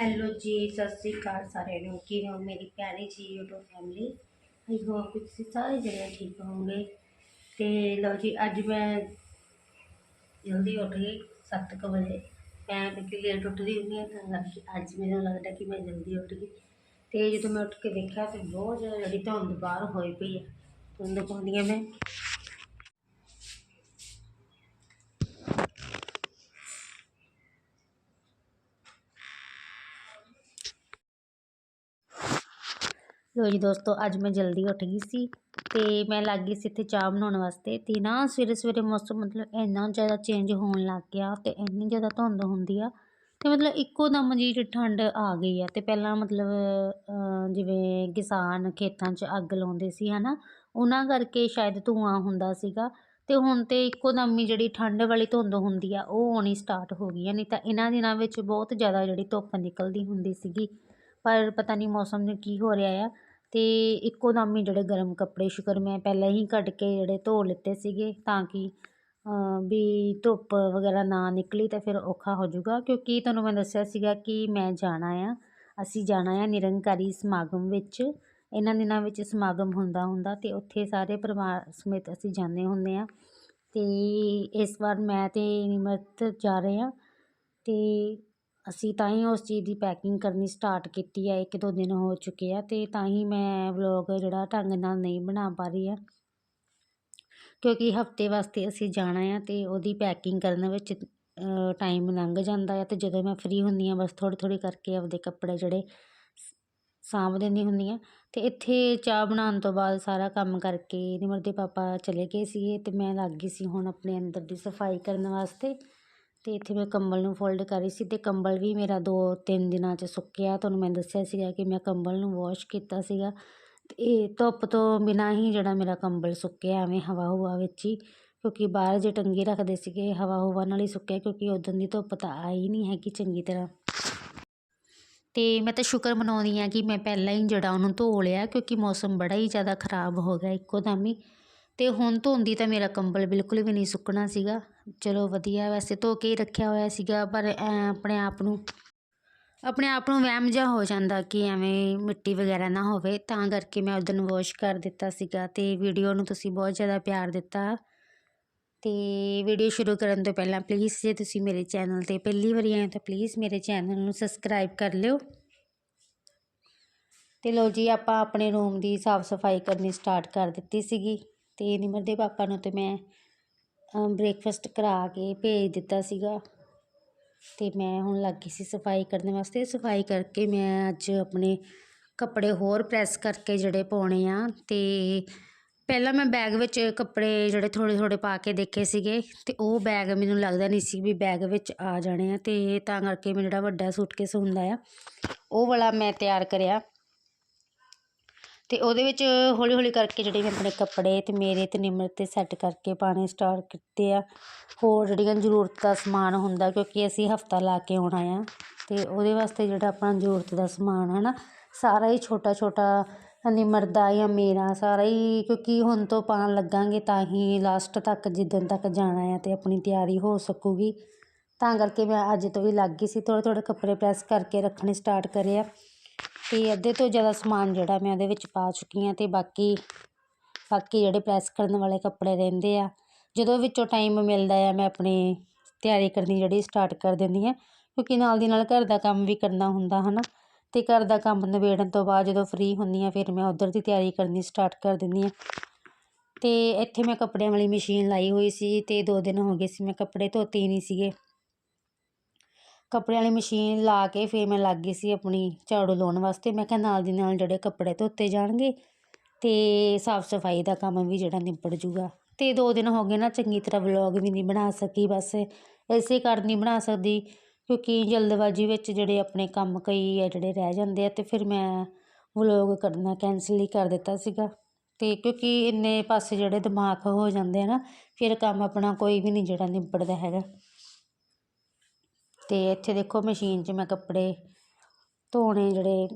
Hello ਜੀ, ਸਤਿ ਸ੍ਰੀ ਅਕਾਲ ਸਾਰਿਆਂ ਨੂੰ। ਕਿਵੇਂ ਹੋ ਮੇਰੀ ਪਿਆਰੀ ਜੀ, YouTube ਫੈਮਿਲੀ ਆਈ ਹੋਪ ਕਿ ਤੁਸੀਂ ਸਾਰੇ ਜਣੇ ਠੀਕ ਹੋਵੋਗੇ। ਤੇ ਲਓ ਜੀ, ਅੱਜ ਮੈਂ ਜਲਦੀ ਉੱਠ ਗਈ 7:00 ਵਜੇ ਮੈਂ ਕਿਉਂਕਿ ਲੇਟ ਉੱਠਦੀ ਹੁੰਦੀ ਹਾਂ, ਤਾਂ ਕਰਕੇ ਅੱਜ ਮੈਨੂੰ ਲੱਗਦਾ ਕਿ ਮੈਂ ਜਲਦੀ ਉੱਠ ਗਈ। ਤੇ ਜਦੋਂ ਮੈਂ ਉੱਠ ਕੇ ਦੇਖਿਆ ਤੇ ਬਹੁਤ ਜ਼ਿਆਦਾ ਜਿਹੜੀ ਧੁੰਦ ਬਾਹਰ ਹੋਈ ਪਈ ਹੈ ਧੁੰਦ ਪਾਉਂਦੀ ਹਾਂ ਮੈਂ। ਲੋ ਜੀ ਦੋਸਤੋ, ਅੱਜ ਮੈਂ ਜਲਦੀ ਉੱਠ ਗਈ ਸੀ ਤੇ ਮੈਂ ਲੱਗ ਗਈ ਸੀ ਇੱਥੇ ਚਾਹ ਬਣਾਉਣ ਵਾਸਤੇ ਤੇ ਨਾ ਸਵੇਰੇ ਸਵੇਰੇ ਮੌਸਮ ਮਤਲਬ ਇੰਨਾ ਜ਼ਿਆਦਾ ਚੇਂਜ ਹੋਣ ਲੱਗ ਗਿਆ ਤੇ ਇੰਨੀ ਜ਼ਿਆਦਾ ਧੁੰਦ ਹੁੰਦੀ ਆ ਤੇ ਮਤਲਬ ਇੱਕੋ ਦਮ ਜੀ ਠੰਡ ਆ ਗਈ ਆ ਤੇ ਪਹਿਲਾਂ ਮਤਲਬ ਜਿਵੇਂ ਕਿਸਾਨ ਖੇਤਾਂ 'ਚ ਅੱਗ ਲਾਉਂਦੇ ਸੀ, ਹਨਾ, ਉਹਨਾਂ ਕਰਕੇ ਸ਼ਾਇਦ ਧੂਆਂ ਹੁੰਦਾ ਸੀਗਾ ਤੇ ਹੁਣ ਤੇ ਇੱਕੋ ਦਮ ਹੀ ਜਿਹੜੀ ਠੰਡ ਵਾਲੀ ਧੁੰਦ ਹੁੰਦੀ ਆ, ਉਹ ਆਉਣੀ ਸਟਾਰਟ ਹੋ ਗਈ ਆ, ਨਹੀਂ ਤਾਂ ਇਹਨਾਂ ਦਿਨਾਂ ਵਿੱਚ ਬਹੁਤ ਜ਼ਿਆਦਾ ਜਿਹੜੀ ਧੁੱਪ ਨਿਕਲਦੀ ਹੁੰਦੀ ਸੀਗੀ। ਪਰ ਪਤਾ ਨਹੀਂ ਮੌਸਮ ਨੂੰ ਕੀ ਹੋ ਰਿਹਾ ਆ ਅਤੇ ਇੱਕੋ ਦਮ ਹੀ ਜਿਹੜੇ ਗਰਮ ਕੱਪੜੇ ਸ਼ੁਕਰ ਮੈਂ ਪਹਿਲਾਂ ਹੀ ਕੱਢ ਕੇ ਜਿਹੜੇ ਧੋ ਲਿੱਤੇ ਸੀਗੇ ਤਾਂ ਕਿ ਵੀ ਧੁੱਪ ਵਗੈਰਾ ਨਾ ਨਿਕਲੀ ਤਾਂ ਫਿਰ ਔਖਾ ਹੋ ਜਾਊਗਾ। ਕਿਉਂਕਿ ਤੁਹਾਨੂੰ ਮੈਂ ਦੱਸਿਆ ਸੀਗਾ ਕਿ ਮੈਂ ਜਾਣਾ ਆ, ਅਸੀਂ ਜਾਣਾ ਆ ਨਿਰੰਕਾਰੀ ਸਮਾਗਮ ਵਿੱਚ। ਇਹਨਾਂ ਦਿਨਾਂ ਵਿੱਚ ਸਮਾਗਮ ਹੁੰਦਾ ਹੁੰਦਾ ਅਤੇ ਉੱਥੇ ਸਾਰੇ ਪਰਿਵਾਰ ਸਮੇਤ ਅਸੀਂ ਜਾਂਦੇ ਹੁੰਦੇ ਹਾਂ ਅਤੇ ਇਸ ਵਾਰ ਮੈਂ ਤੇ ਨਿਮਰਤ ਜਾ ਰਹੇ ਹਾਂ ਅਤੇ ਅਸੀਂ ਤਾਂ ਹੀ ਉਸ ਚੀਜ਼ ਦੀ ਪੈਕਿੰਗ ਕਰਨੀ ਸਟਾਰਟ ਕੀਤੀ ਹੈ, ਇੱਕ ਦੋ ਦਿਨ ਹੋ ਚੁੱਕੇ ਆ ਅਤੇ ਤਾਂ ਹੀ ਮੈਂ ਵਲੋਗ ਜਿਹੜਾ ਢੰਗ ਨਾਲ ਨਹੀਂ ਬਣਾ ਪਾ ਰਹੀ ਆ ਕਿਉਂਕਿ ਹਫ਼ਤੇ ਵਾਸਤੇ ਅਸੀਂ ਜਾਣਾ ਆ ਅਤੇ ਉਹਦੀ ਪੈਕਿੰਗ ਕਰਨ ਵਿੱਚ ਟਾਈਮ ਲੰਘ ਜਾਂਦਾ ਆ ਅਤੇ ਜਦੋਂ ਮੈਂ ਫਰੀ ਹੁੰਦੀ ਹਾਂ, ਬਸ ਥੋੜ੍ਹੀ ਥੋੜ੍ਹੀ ਕਰਕੇ ਆਪਦੇ ਕੱਪੜੇ ਜਿਹੜੇ ਸਾਂਭ ਦਿੰਦੀ ਹੁੰਦੀ ਹਾਂ। ਅਤੇ ਇੱਥੇ ਚਾਹ ਬਣਾਉਣ ਤੋਂ ਬਾਅਦ ਸਾਰਾ ਕੰਮ ਕਰਕੇ ਨਿਮਰ ਦੇ ਪਾਪਾ ਚਲੇ ਗਏ ਸੀਗੇ ਅਤੇ ਮੈਂ ਲੱਗ ਗਈ ਸੀ ਹੁਣ ਆਪਣੇ ਅੰਦਰ ਦੀ ਸਫ਼ਾਈ ਕਰਨ ਵਾਸਤੇ। ਅਤੇ ਇੱਥੇ ਮੈਂ ਕੰਬਲ ਨੂੰ ਫੋਲਡ ਕਰ ਰਹੀ ਸੀ ਅਤੇ ਕੰਬਲ ਵੀ ਮੇਰਾ ਦੋ ਤਿੰਨ ਦਿਨਾਂ 'ਚ ਸੁੱਕਿਆ ਤੁਹਾਨੂੰ ਮੈਂ ਦੱਸਿਆ ਸੀਗਾ ਕਿ ਮੈਂ ਕੰਬਲ ਨੂੰ ਵਾਸ਼ ਕੀਤਾ ਸੀਗਾ। ਅਤੇ ਇਹ ਧੁੱਪ ਤੋਂ ਬਿਨਾਂ ਹੀ ਜਿਹੜਾ ਮੇਰਾ ਕੰਬਲ ਸੁੱਕਿਆ, ਐਵੇਂ ਹਵਾ ਹੁਵਾ ਵਿੱਚ ਹੀ, ਕਿਉਂਕਿ ਬਾਹਰ ਜੇ ਟੰਗੀ ਰੱਖਦੇ ਸੀਗੇ, ਹਵਾ ਹੁਵਾ ਨਾਲ ਹੀ ਸੁੱਕਿਆ, ਕਿਉਂਕਿ ਉਦੋਂ ਦੀ ਧੁੱਪ ਤਾਂ ਆਈ ਨਹੀਂ ਹੈਗੀ ਚੰਗੀ ਤਰ੍ਹਾਂ। ਅਤੇ ਮੈਂ ਤਾਂ ਸ਼ੁਕਰ ਮਨਾਉਂਦੀ ਹਾਂ ਕਿ ਮੈਂ ਪਹਿਲਾਂ ਹੀ ਜਿਹੜਾ ਉਹਨੂੰ ਧੋ ਲਿਆ, ਕਿਉਂਕਿ ਮੌਸਮ ਬੜਾ ਹੀ ਜ਼ਿਆਦਾ ਖਰਾਬ ਹੋ ਗਿਆ ਇੱਕੋ ਦਮ ਹੀ। ਅਤੇ ਹੁਣ ਧੋਂਦੀ ਤਾਂ ਮੇਰਾ ਕੰਬਲ ਬਿਲਕੁਲ ਵੀ ਨਹੀਂ ਸੁੱਕਣਾ ਸੀਗਾ। ਚਲੋ ਵਧੀਆ, ਵੈਸੇ ਧੋ ਕੇ ਹੀ ਰੱਖਿਆ ਹੋਇਆ ਸੀਗਾ, ਪਰ ਐਂ ਆਪਣੇ ਆਪ ਨੂੰ, ਆਪਣੇ ਆਪ ਨੂੰ ਵਹਿਮ ਜਿਹਾ ਹੋ ਜਾਂਦਾ ਕਿ ਐਵੇਂ ਮਿੱਟੀ ਵਗੈਰਾ ਨਾ ਹੋਵੇ। ਤਾਂ ਕਰਕੇ ਮੈਂ ਉਦੋਂ ਵਾਸ਼ ਕਰ ਦਿੱਤਾ ਸੀਗਾ ਤੇ ਵੀਡੀਓ ਨੂੰ ਤੁਸੀਂ ਬਹੁਤ ਜ਼ਿਆਦਾ ਪਿਆਰ ਦਿੱਤਾ। ਤੇ ਵੀਡੀਓ ਸ਼ੁਰੂ ਕਰਨ ਤੋਂ ਪਹਿਲਾਂ ਪਲੀਜ਼ ਜੇ ਤੁਸੀਂ ਮੇਰੇ ਚੈਨਲ ਤੇ ਪਹਿਲੀ ਵਾਰੀ ਆਏ ਤਾਂ ਪਲੀਜ਼ ਮੇਰੇ ਚੈਨਲ ਨੂੰ ਸਬਸਕ੍ਰਾਈਬ ਕਰ ਲਿਓ। ਤੇ ਲੋ ਜੀ, ਆਪਾਂ ਆਪਣੇ ਰੂਮ ਦੀ ਸਾਫ਼ ਸਫ਼ਾਈ ਕਰਨੀ ਸਟਾਰਟ ਕਰ ਦਿੱਤੀ ਸੀਗੀ। ਅਤੇ ਨਿਮਰ ਦੇ ਪਾਪਾ ਨੂੰ ਤਾਂ ਮੈਂ ਬ੍ਰੇਕਫਾਸਟ ਕਰਾ ਕੇ ਭੇਜ ਦਿੱਤਾ ਸੀਗਾ। ਅਤੇ ਮੈਂ ਹੁਣ ਲੱਗ ਗਈ ਸੀ ਸਫ਼ਾਈ ਕਰਨ ਵਾਸਤੇ। ਸਫ਼ਾਈ ਕਰਕੇ ਮੈਂ ਅੱਜ ਆਪਣੇ ਕੱਪੜੇ ਹੋਰ ਪ੍ਰੈਸ ਕਰਕੇ ਜਿਹੜੇ ਪਾਉਣੇ ਆ ਅਤੇ ਪਹਿਲਾਂ ਮੈਂ ਬੈਗ ਵਿੱਚ ਕੱਪੜੇ ਜਿਹੜੇ ਥੋੜ੍ਹੇ ਥੋੜ੍ਹੇ ਪਾ ਕੇ ਦੇਖੇ ਸੀਗੇ ਅਤੇ ਉਹ ਬੈਗ ਮੈਨੂੰ ਲੱਗਦਾ ਨਹੀਂ ਸੀ ਵੀ ਬੈਗ ਵਿੱਚ ਆ ਜਾਣੇ ਆ ਅਤੇ ਤਾਂ ਕਰਕੇ ਮੈਂ ਜਿਹੜਾ ਵੱਡਾ ਸੂਟਕੇਸ ਹੁੰਦਾ ਆ, ਉਹ ਵਾਲਾ ਮੈਂ ਤਿਆਰ ਕਰਿਆ। ਅਤੇ ਉਹਦੇ ਵਿੱਚ ਹੌਲੀ ਹੌਲੀ ਕਰਕੇ ਜਿਹੜੇ ਮੈਂ ਆਪਣੇ ਕੱਪੜੇ ਅਤੇ ਮੇਰੇ ਅਤੇ ਨਿਮਰਤ ਤੇ ਸੈੱਟ ਕਰਕੇ ਪਾਉਣੇ ਸਟਾਰਟ ਕੀਤੇ ਆ। ਹੋਰ ਜਿਹੜੀਆਂ ਜ਼ਰੂਰਤ ਦਾ ਸਮਾਨ ਹੁੰਦਾ, ਕਿਉਂਕਿ ਅਸੀਂ ਹਫਤਾ ਲਾ ਕੇ ਆਉਣਾ ਆ ਅਤੇ ਉਹਦੇ ਵਾਸਤੇ ਜਿਹੜਾ ਆਪਣਾ ਜ਼ਰੂਰਤ ਦਾ ਸਮਾਨ ਹੈ ਨਾ, ਸਾਰਾ ਹੀ ਛੋਟਾ ਛੋਟਾ ਨਿਮਰਤ ਦਾ ਜਾਂ ਮੇਰਾ, ਸਾਰਾ ਹੀ ਕਿਉਂਕਿ ਹੁਣ ਤੋਂ ਪਾਉਣ ਲੱਗਾਂਗੇ ਤਾਂ ਹੀ ਲਾਸਟ ਤੱਕ, ਜਿੱਦਣ ਤੱਕ ਜਾਣਾ ਆ ਅਤੇ ਆਪਣੀ ਤਿਆਰੀ ਹੋ ਸਕੂਗੀ। ਤਾਂ ਕਰਕੇ ਮੈਂ ਅੱਜ ਤੋਂ ਹੀ ਲੱਗ ਗਈ ਸੀ ਥੋੜ੍ਹੇ ਥੋੜ੍ਹੇ ਕੱਪੜੇ ਪ੍ਰੈਸ ਕਰਕੇ ਰੱਖਣੇ ਸਟਾਰਟ ਕਰੇ ਆ। ਅਤੇ ਅੱਧੇ ਤੋਂ ਜ਼ਿਆਦਾ ਸਮਾਨ ਜਿਹੜਾ ਮੈਂ ਉਹਦੇ ਵਿੱਚ ਪਾ ਚੁੱਕੀ ਹਾਂ ਅਤੇ ਬਾਕੀ ਬਾਕੀ ਜਿਹੜੇ ਪ੍ਰੈਸ ਕਰਨ ਵਾਲੇ ਕੱਪੜੇ ਰਹਿੰਦੇ ਆ। ਜਦੋਂ ਵਿੱਚੋਂ ਟਾਈਮ ਮਿਲਦਾ ਆ, ਮੈਂ ਆਪਣੀ ਤਿਆਰੀ ਕਰਨੀ ਜਿਹੜੀ ਸਟਾਰਟ ਕਰ ਦਿੰਦੀ ਹਾਂ, ਕਿਉਂਕਿ ਨਾਲ ਦੀ ਨਾਲ ਘਰ ਦਾ ਕੰਮ ਵੀ ਕਰਨਾ ਹੁੰਦਾ ਹੈ ਨਾ ਅਤੇ ਘਰ ਦਾ ਕੰਮ ਨਿਬੇੜਨ ਤੋਂ ਬਾਅਦ ਜਦੋਂ ਫਰੀ ਹੁੰਦੀ ਹਾਂ, ਫਿਰ ਮੈਂ ਉੱਧਰ ਦੀ ਤਿਆਰੀ ਕਰਨੀ ਸਟਾਰਟ ਕਰ ਦਿੰਦੀ ਹਾਂ। ਅਤੇ ਇੱਥੇ ਮੈਂ ਕੱਪੜਿਆਂ ਵਾਲੀ ਮਸ਼ੀਨ ਲਾਈ ਹੋਈ ਸੀ ਅਤੇ ਦੋ ਦਿਨ ਹੋ ਗਏ ਸੀ, ਮੈਂ ਕੱਪੜੇ ਧੋਤੇ ਹੀ ਨਹੀਂ ਸੀਗੇ। ਕੱਪੜਿਆਂ ਵਾਲੀ ਮਸ਼ੀਨ ਲਾ ਕੇ ਫਿਰ ਮੈਂ ਲੱਗ ਗਈ ਸੀ ਆਪਣੀ ਝਾੜੂ ਲਾਉਣ ਵਾਸਤੇ। ਮੈਂ ਕਿਹਾ ਨਾਲ ਦੀ ਨਾਲ ਜਿਹੜੇ ਕੱਪੜੇ ਧੋਤੇ ਜਾਣਗੇ ਅਤੇ ਸਾਫ਼ ਸਫ਼ਾਈ ਦਾ ਕੰਮ ਵੀ ਜਿਹੜਾ ਨਿਬੜ ਜੂਗਾ। ਅਤੇ ਦੋ ਦਿਨ ਹੋ ਗਏ ਨਾ ਚੰਗੀ ਤਰ੍ਹਾਂ ਵਲੋਗ ਵੀ ਨਹੀਂ ਬਣਾ ਸਕੀ, ਬਸ ਇਸੇ ਕਰ ਨਹੀਂ ਬਣਾ ਸਕਦੀ, ਕਿਉਂਕਿ ਜਲਦਬਾਜ਼ੀ ਵਿੱਚ ਜਿਹੜੇ ਆਪਣੇ ਕੰਮ ਕਈ ਆ, ਜਿਹੜੇ ਰਹਿ ਜਾਂਦੇ ਆ ਅਤੇ ਫਿਰ ਮੈਂ ਵਲੋਗ ਕਰਨਾ ਕੈਂਸਲ ਹੀ ਕਰ ਦਿੱਤਾ ਸੀਗਾ। ਅਤੇ ਕਿਉਂਕਿ ਇੰਨੇ ਪਾਸੇ ਜਿਹੜੇ ਦਿਮਾਗ ਹੋ ਜਾਂਦੇ ਆ ਨਾ, ਫਿਰ ਕੰਮ ਆਪਣਾ ਕੋਈ ਵੀ ਨਹੀਂ ਜਿਹੜਾ ਨਿਬੜਦਾ ਹੈਗਾ। ਅਤੇ ਇੱਥੇ ਦੇਖੋ ਮਸ਼ੀਨ 'ਚ ਮੈਂ ਕੱਪੜੇ ਧੋਣੇ ਜਿਹੜੇ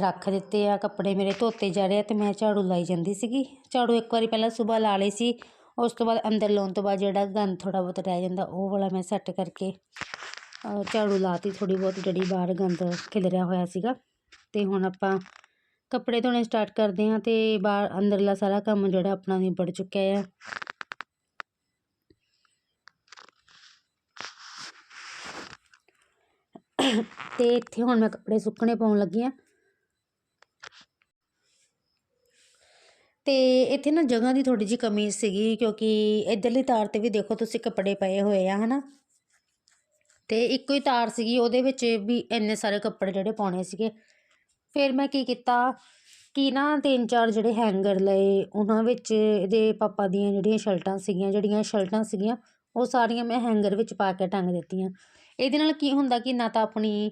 ਰੱਖ ਦਿੱਤੇ ਆ। ਕੱਪੜੇ ਮੇਰੇ ਧੋਤੇ ਜਾ ਰਹੇ ਆ ਅਤੇ ਮੈਂ ਝਾੜੂ ਲਾਈ ਜਾਂਦੀ ਸੀਗੀ। ਝਾੜੂ ਇੱਕ ਵਾਰੀ ਪਹਿਲਾਂ ਸਵੇਰ ਲਾ ਲਈ ਸੀ। ਉਸ ਤੋਂ ਬਾਅਦ ਅੰਦਰ ਲਾਉਣ ਤੋਂ ਬਾਅਦ ਜਿਹੜਾ ਗੰਦ ਥੋੜ੍ਹਾ ਬਹੁਤ ਰਹਿ ਜਾਂਦਾ ਉਹ ਵਾਲਾ ਮੈਂ ਸੈੱਟ ਕਰਕੇ ਅ, ਝਾੜੂ ਲਾਤੀ। ਥੋੜ੍ਹੀ ਬਹੁਤ ਜਿਹੜੀ ਬਾਹਰ ਗੰਦ ਖਿਲਰਿਆ ਹੋਇਆ ਸੀਗਾ। ਅਤੇ ਹੁਣ ਆਪਾਂ ਕੱਪੜੇ ਧੋਣੇ ਸਟਾਰਟ ਕਰਦੇ ਹਾਂ ਅਤੇ ਬਾਹਰ ਅੰਦਰਲਾ ਸਾਰਾ ਕੰਮ ਜਿਹੜਾ ਆਪਣਾ ਨਿਬੜ ਚੁੱਕਿਆ ਆ। ਤੇ ਇੱਥੇ ਹੁਣ ਮੈਂ ਕੱਪੜੇ ਸੁੱਕਣੇ ਪਾਉਣ ਲੱਗੀ ਹਾਂ ਅਤੇ ਇੱਥੇ ਨਾ ਜਗ੍ਹਾ ਦੀ ਥੋੜ੍ਹੀ ਜਿਹੀ ਕਮੀ ਸੀਗੀ ਕਿਉਂਕਿ ਇੱਧਰਲੀ ਤਾਰ 'ਤੇ ਵੀ ਦੇਖੋ ਤੁਸੀਂ ਕੱਪੜੇ ਪਏ ਹੋਏ ਆ ਹੈ ਨਾ ਅਤੇ ਇੱਕੋ ਹੀ ਤਾਰ ਸੀਗੀ, ਉਹਦੇ ਵਿੱਚ ਵੀ ਇੰਨੇ ਸਾਰੇ ਕੱਪੜੇ ਜਿਹੜੇ ਪਾਉਣੇ ਸੀਗੇ। ਫਿਰ ਮੈਂ ਕੀ ਕੀਤਾ ਕਿ ਨਾ ਤਿੰਨ ਚਾਰ ਜਿਹੜੇ ਹੈਂਗਰ ਲਏ, ਉਹਨਾਂ ਵਿੱਚ ਇਹਦੇ ਪਾਪਾ ਦੀਆਂ ਜਿਹੜੀਆਂ ਸ਼ਰਟਾਂ ਸੀਗੀਆਂ, ਜਿਹੜੀਆਂ ਸ਼ਰਟਾਂ ਸੀਗੀਆਂ, ਉਹ ਸਾਰੀਆਂ ਮੈਂ ਹੈਂਗਰ ਵਿੱਚ ਪਾ ਕੇ ਟੰਗ ਦਿੱਤੀਆਂ। ਇਹਦੇ ਨਾਲ ਕੀ ਹੁੰਦਾ ਕਿ ਨਾ ਤਾਂ ਆਪਣੀ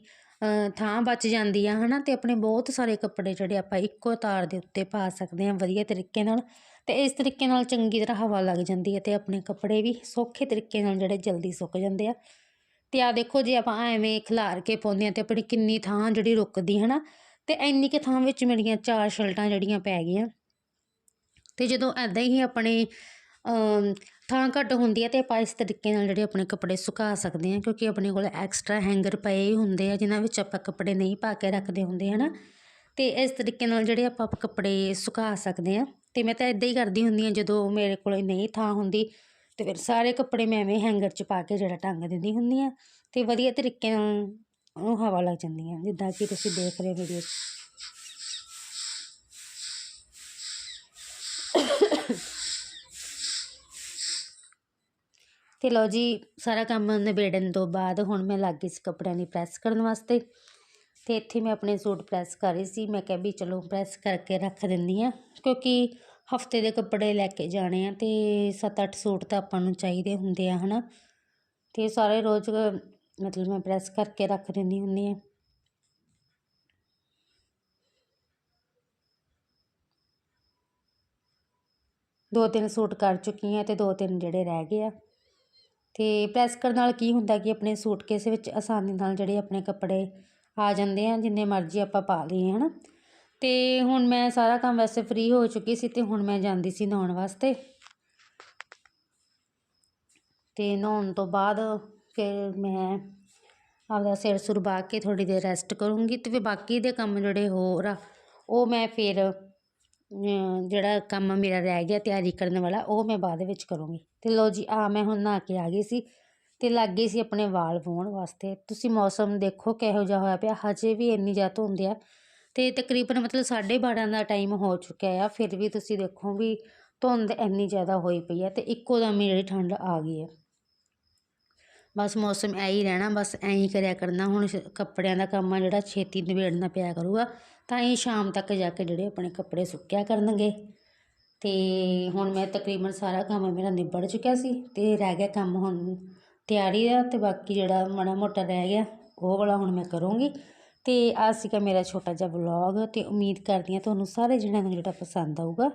ਥਾਂ ਬਚ ਜਾਂਦੀ ਆ ਹੈ ਨਾ ਅਤੇ ਆਪਣੇ ਬਹੁਤ ਸਾਰੇ ਕੱਪੜੇ ਜਿਹੜੇ ਆਪਾਂ ਇੱਕੋ ਤਾਰ ਦੇ ਉੱਤੇ ਪਾ ਸਕਦੇ ਹਾਂ ਵਧੀਆ ਤਰੀਕੇ ਨਾਲ ਅਤੇ ਇਸ ਤਰੀਕੇ ਨਾਲ ਚੰਗੀ ਤਰ੍ਹਾਂ ਹਵਾ ਲੱਗ ਜਾਂਦੀ ਹੈ ਅਤੇ ਆਪਣੇ ਕੱਪੜੇ ਵੀ ਸੌਖੇ ਤਰੀਕੇ ਨਾਲ ਜਿਹੜੇ ਜਲਦੀ ਸੁੱਕ ਜਾਂਦੇ ਆ। ਅਤੇ ਆ ਦੇਖੋ ਜੇ ਆਪਾਂ ਐਵੇਂ ਖਿਲਾਰ ਕੇ ਪਾਉਂਦੇ ਹਾਂ ਅਤੇ ਆਪਣੀ ਕਿੰਨੀ ਥਾਂ ਜਿਹੜੀ ਰੁਕਦੀ ਹੈ ਨਾ ਅਤੇ ਇੰਨੀ ਕੁ ਥਾਂ ਵਿੱਚ ਮੇਰੀਆਂ ਚਾਰ ਸ਼ਰਟਾਂ ਜਿਹੜੀਆਂ ਪੈ ਗਈਆਂ। ਅਤੇ ਜਦੋਂ ਐਦਾਂ ਹੀ ਆਪਣੇ ਥਾਂ ਘੱਟ ਹੁੰਦੀ ਹੈ ਅਤੇ ਆਪਾਂ ਇਸ ਤਰੀਕੇ ਨਾਲ ਜਿਹੜੇ ਆਪਣੇ ਕੱਪੜੇ ਸੁਕਾ ਸਕਦੇ ਹਾਂ, ਕਿਉਂਕਿ ਆਪਣੇ ਕੋਲ ਐਕਸਟਰਾ ਹੈਂਗਰ ਪਏ ਹੀ ਹੁੰਦੇ ਆ, ਜਿਨ੍ਹਾਂ ਵਿੱਚ ਆਪਾਂ ਕੱਪੜੇ ਨਹੀਂ ਪਾ ਕੇ ਰੱਖਦੇ ਹੁੰਦੇ ਹੈ ਨਾ ਅਤੇ ਇਸ ਤਰੀਕੇ ਨਾਲ ਜਿਹੜੇ ਆਪਾਂ ਕੱਪੜੇ ਸੁਕਾ ਸਕਦੇ ਹਾਂ ਅਤੇ ਮੈਂ ਤਾਂ ਇੱਦਾਂ ਹੀ ਕਰਦੀ ਹੁੰਦੀ ਹਾਂ, ਜਦੋਂ ਮੇਰੇ ਕੋਲ ਨਹੀਂ ਥਾਂ ਹੁੰਦੀ ਅਤੇ ਫਿਰ ਸਾਰੇ ਕੱਪੜੇ ਮੈਂ ਐਵੇਂ ਹੈਂਗਰ 'ਚ ਪਾ ਕੇ ਜਿਹੜਾ ਟੰਗ ਦਿੰਦੀ ਹੁੰਦੀ ਹਾਂ ਅਤੇ ਵਧੀਆ ਤਰੀਕੇ ਨਾਲ ਉਹਨੂੰ ਹਵਾ ਲੱਗ ਜਾਂਦੀ ਹੈ, ਜਿੱਦਾਂ ਕਿ ਤੁਸੀਂ ਦੇਖ ਰਹੇ ਵੀਡੀਓ 'ਚ। ਅਤੇ ਲਓ ਜੀ, ਸਾਰਾ ਕੰਮ ਨਿਬੇੜਨ ਤੋਂ ਬਾਅਦ ਹੁਣ ਮੈਂ ਲੱਗ ਗਈ ਸੀ ਕੱਪੜਿਆਂ ਦੀ ਪ੍ਰੈਸ ਕਰਨ ਵਾਸਤੇ। ਅਤੇ ਇੱਥੇ ਮੈਂ ਆਪਣੇ ਸੂਟ ਪ੍ਰੈਸ ਕਰ ਰਹੀ ਸੀ। ਮੈਂ ਕਿਹਾ ਵੀ ਚਲੋ ਪ੍ਰੈਸ ਕਰਕੇ ਰੱਖ ਦਿੰਦੀ ਹਾਂ, ਕਿਉਂਕਿ ਹਫ਼ਤੇ ਦੇ ਕੱਪੜੇ ਲੈ ਕੇ ਜਾਣੇ ਆ ਅਤੇ ਸੱਤ ਅੱਠ ਸੂਟ ਤਾਂ ਆਪਾਂ ਨੂੰ ਚਾਹੀਦੇ ਹੁੰਦੇ ਆ ਹੈ ਨਾ ਅਤੇ ਸਾਰੇ ਰੋਜ਼, ਮਤਲਬ ਮੈਂ ਪ੍ਰੈਸ ਕਰਕੇ ਰੱਖ ਦਿੰਦੀ ਹੁੰਦੀ ਹਾਂ। ਦੋ ਤਿੰਨ ਸੂਟ ਕਰ ਚੁੱਕੀ ਹਾਂ ਅਤੇ ਦੋ ਤਿੰਨ ਜਿਹੜੇ ਰਹਿ ਗਏ ਆ। ਅਤੇ ਪ੍ਰੈਸ ਕਰਨ ਨਾਲ ਕੀ ਹੁੰਦਾ ਕਿ ਆਪਣੇ ਸੂਟਕੇਸ ਵਿੱਚ ਆਸਾਨੀ ਨਾਲ ਜਿਹੜੇ ਆਪਣੇ ਕੱਪੜੇ ਆ ਜਾਂਦੇ ਆ, ਜਿੰਨੇ ਮਰਜ਼ੀ ਆਪਾਂ ਪਾ ਲਈਏ ਹੈ ਨਾ ਅਤੇ ਹੁਣ ਮੈਂ ਸਾਰਾ ਕੰਮ ਵੈਸੇ ਫ੍ਰੀ ਹੋ ਚੁੱਕੀ ਸੀ ਅਤੇ ਹੁਣ ਮੈਂ ਜਾਂਦੀ ਸੀ ਨਹਾਉਣ ਵਾਸਤੇ। ਅਤੇ ਨਹਾਉਣ ਤੋਂ ਬਾਅਦ ਫਿਰ ਮੈਂ ਆਪਦਾ ਸਿਰ ਸੁਰ ਬਾ ਕੇ ਥੋੜ੍ਹੀ ਦੇਰ ਰੈਸਟ ਕਰੂੰਗੀ ਅਤੇ ਫਿਰ ਬਾਕੀ ਦੇ ਕੰਮ ਜਿਹੜੇ ਹੋਰ ਆ, ਉਹ ਮੈਂ ਫਿਰ ਜਿਹੜਾ ਕੰਮ ਮੇਰਾ ਰਹਿ ਗਿਆ ਤਿਆਰੀ ਕਰਨ ਵਾਲਾ, ਉਹ ਮੈਂ ਬਾਅਦ ਵਿੱਚ ਕਰੂੰਗੀ। ਅਤੇ ਲਓ ਜੀ ਆ ਮੈਂ ਹੁਣ ਨਹਾ ਕੇ ਆ ਗਈ ਸੀ ਅਤੇ ਲੱਗ ਗਈ ਸੀ ਆਪਣੇ ਵਾਲ ਵਾਹੁਣ ਵਾਸਤੇ। ਤੁਸੀਂ ਮੌਸਮ ਦੇਖੋ ਕਿਹੋ ਜਿਹਾ ਹੋਇਆ ਪਿਆ, ਹਜੇ ਵੀ ਇੰਨੀ ਜ਼ਿਆਦਾ ਧੁੰਦ ਆ। ਅਤੇ ਤਕਰੀਬਨ ਮਤਲਬ ਸਾਢੇ ਬਾਰਾਂ ਦਾ ਟਾਈਮ ਹੋ ਚੁੱਕਿਆ ਆ, ਫਿਰ ਵੀ ਤੁਸੀਂ ਦੇਖੋ ਵੀ ਧੁੰਦ ਇੰਨੀ ਜ਼ਿਆਦਾ ਹੋਈ ਪਈ ਹੈ ਅਤੇ ਇੱਕੋ ਦਮ ਹੀ ਜਿਹੜੀ ਠੰਡ ਆ ਗਈ ਹੈ ਬਸ ਮੌਸਮ ਐ ਹੀ ਰਹਿਣਾ, ਬਸ ਐਂ ਹੀ ਕਰਿਆ ਕਰਨਾ। ਹੁਣ ਕੱਪੜਿਆਂ ਦਾ ਕੰਮ ਆ ਜਿਹੜਾ, ਛੇਤੀ ਨਿਬੇੜਨਾ ਪਿਆ ਕਰੂਗਾ, ਤਾਂ ਹੀ ਸ਼ਾਮ ਤੱਕ ਜਾ ਕੇ ਜਿਹੜੇ ਆਪਣੇ ਕੱਪੜੇ ਸੁੱਕਿਆ ਕਰਨਗੇ। ਅਤੇ ਹੁਣ ਮੈਂ ਤਕਰੀਬਨ ਸਾਰਾ ਕੰਮ ਮੇਰਾ ਨਿਬੜ ਚੁੱਕਿਆ ਸੀ ਅਤੇ ਰਹਿ ਗਿਆ ਕੰਮ ਹੁਣ ਤਿਆਰੀ ਦਾ ਅਤੇ ਬਾਕੀ ਜਿਹੜਾ ਮਾੜਾ ਮੋਟਾ ਰਹਿ ਗਿਆ, ਉਹ ਵਾਲਾ ਹੁਣ ਮੈਂ ਕਰੂੰਗੀ। ਅਤੇ ਆ ਸੀਗਾ ਮੇਰਾ ਛੋਟਾ ਜਿਹਾ ਵਲੌਗ ਅਤੇ ਉਮੀਦ ਕਰਦੀ ਹਾਂ ਤੁਹਾਨੂੰ ਸਾਰੇ ਜਣਿਆਂ ਨੂੰ ਜਿਹੜਾ ਪਸੰਦ ਆਊਗਾ।